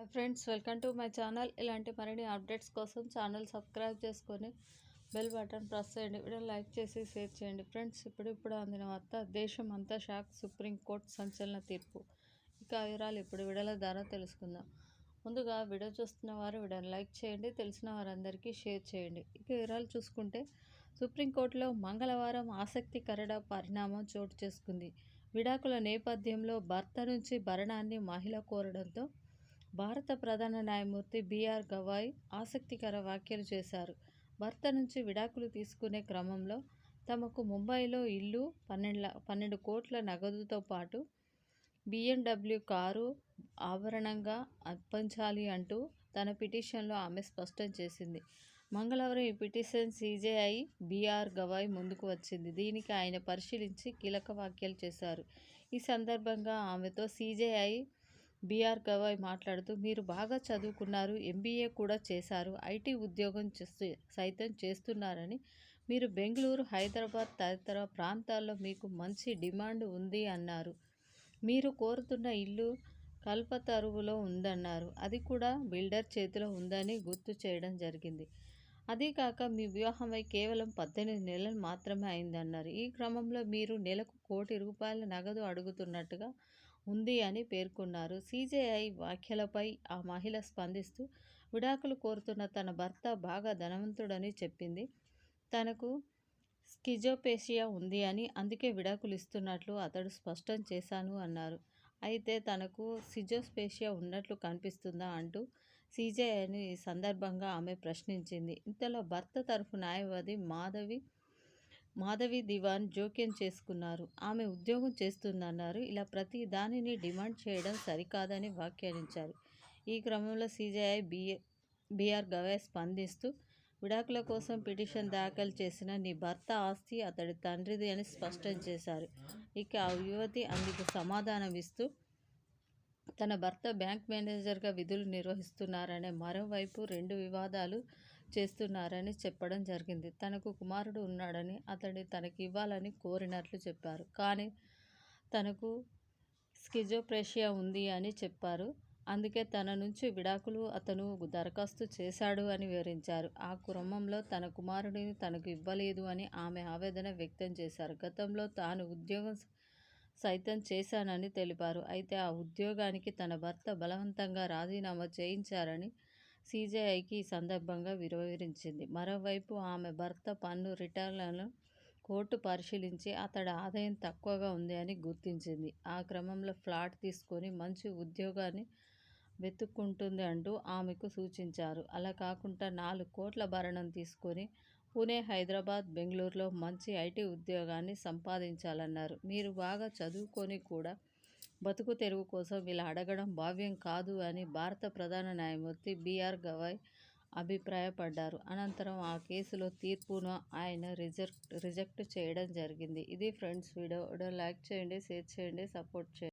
Hi friends welcome to my channel. ఇలాంటి మరిన్ని updates కోసం ఛానల్ సబ్స్క్రైబ్ చేసుకొని బెల్ బటన్ ప్రెస్ చేయండి. వీడియో లైక్ చేసి షేర్ చేయండి. ఫ్రెండ్స్ ఇప్పుడు ఇప్పుడు అందిన వార్త దేశం అంతా షాక్ సుప్రీంకోర్టు సంచలన తీర్పు. ఇక వివరాలు ఇప్పుడు వీడియోల ద్వారా తెలుసుకుందాం. ముందుగా వీడియో చూస్తున్న వారు వీడియోని లైక్ చేయండి తెలిసిన వారందరికీ షేర్ చేయండి. ఇక వివరాలు చూసుకుంటే సుప్రీంకోర్టులో మంగళవారం ఆసక్తికర పరిణామం చోటు చేసుకుంది. విడాకుల నేపథ్యంలో భర్త నుంచి భరణాన్ని మహిళ కోరడంతో భారత ప్రధాన న్యాయమూర్తి బీఆర్ గవాయ్ ఆసక్తికర వ్యాఖ్యలు చేశారు. భర్త నుంచి విడాకులు తీసుకునే క్రమంలో తమకు ముంబైలో ఇల్లు పన్నెండు పన్నెండు కోట్ల నగదుతో పాటు బిఎండబ్ల్యూ కారు ఆభరణంగా అర్పించాలి అంటూ తన పిటిషన్లో ఆమె స్పష్టం చేసింది. మంగళవారం ఈ పిటిషన్ సీజేఐ బీఆర్ గవాయ్ ముందుకు వచ్చింది. దీనికి ఆయన పరిశీలించి కీలక వ్యాఖ్యలు చేశారు. ఈ సందర్భంగా ఆమెతో సీజేఐ బీఆర్ గవాయ్ మాట్లాడుతూ మీరు బాగా చదువుకున్నారు ఎంబీఏ కూడా చేశారు ఐటీ ఉద్యోగం చేస్తూ సైతం చేస్తున్నారని. మీరు బెంగళూరు హైదరాబాద్ తదితర ప్రాంతాల్లో మీకు మంచి డిమాండ్ ఉంది అన్నారు. మీరు కోరుతున్న ఇల్లు కల్పతరువులో ఉందన్నారు. అది కూడా బిల్డర్ చేతిలో ఉందని గుర్తు చేయడం జరిగింది. అదీకాక మీ వివాహమై కేవలం పద్దెనిమిది నెలలు మాత్రమే అయిందన్నారు. ఈ క్రమంలో మీరు నెలకు కోటి రూపాయల నగదు అడుగుతున్నట్టుగా ఉంది అని పేర్కొన్నారు. సీజేఐ వ్యాఖ్యలపై ఆ మహిళ స్పందిస్తూ విడాకులు కోరుతున్న తన భర్త బాగా ధనవంతుడని చెప్పింది. తనకు స్కిజోపేషియా ఉంది అని అందుకే విడాకులు ఇస్తున్నట్లు అతడు స్పష్టం చేశాను అన్నారు. అయితే తనకు సిజోస్పేషియా ఉన్నట్లు కనిపిస్తుందా అంటూ సీజేఐని ఈ సందర్భంగా ఆమె ప్రశ్నించింది. ఇంతలో భర్త తరఫు న్యాయవాది మాధవి మాధవి దివాన్ జోక్యం చేసుకున్నారు. ఆమె ఉద్యోగం చేస్తుందన్నారు. ఇలా ప్రతి దానిని డిమాండ్ చేయడం సరికాదని వ్యాఖ్యానించారు. ఈ క్రమంలో సీజేఐ బిఏ బీఆర్ గవే స్పందిస్తూ విడాకుల కోసం పిటిషన్ దాఖలు చేసిన నీ భర్త ఆస్తి అతడి తండ్రిది అని స్పష్టం చేశారు. ఇక ఆ యువతి అందుకు సమాధానం ఇస్తూ తన భర్త బ్యాంక్ మేనేజర్గా విధులు నిర్వహిస్తున్నారనే మరోవైపు రెండు వివాదాలు చేస్తున్నారని చెప్పడం జరిగింది. తనకు కుమారుడు ఉన్నాడని అతడి తనకి ఇవ్వాలని కోరినట్లు చెప్పారు. కానీ తనకు స్కిజోప్రేషియా ఉంది అని చెప్పారు. అందుకే తన నుంచి విడాకులు అతను దరఖాస్తు చేశాడు అని వివరించారు. ఆ క్రమంలో తన కుమారుడిని తనకు ఇవ్వలేదు అని ఆమె ఆవేదన వ్యక్తం చేశారు. గతంలో తాను ఉద్యోగం సైతం చేశానని తెలిపారు. అయితే ఆ ఉద్యోగానికి తన భర్త బలవంతంగా రాజీనామా చేయించారని సీజేఐకి ఈ సందర్భంగా వివరించింది మరోవైపు ఆమె భర్త పన్ను రిటర్న్లను కోర్టు పరిశీలించి అతడి ఆదాయం తక్కువగా ఉంది అని గుర్తించింది. ఆ క్రమంలో ఫ్లాట్ తీసుకొని మంచి ఉద్యోగాన్ని వెతుక్కుంటుంది అంటూ ఆమెకు సూచించారు. అలా కాకుండా నాలుగు కోట్ల భరణం తీసుకొని పూణే హైదరాబాద్ బెంగళూరులో మంచి ఐటీ ఉద్యోగాన్ని సంపాదించాలన్నారు. మీరు బాగా చదువుకొని కూడా బతుకు తెరువు కోసం ఇలా అడగడం భావ్యం కాదు అని భారత ప్రధాన న్యాయమూర్తి బీఆర్ గవాయ్ అభిప్రాయపడ్డారు. అనంతరం ఆ కేసులో తీర్పును ఆయన రిజెక్ట్ రిజెక్ట్ చేయడం జరిగింది. ఇది ఫ్రెండ్స్ వీడియో. లైక్ చేయండి షేర్ చేయండి సపోర్ట్ చేయండి.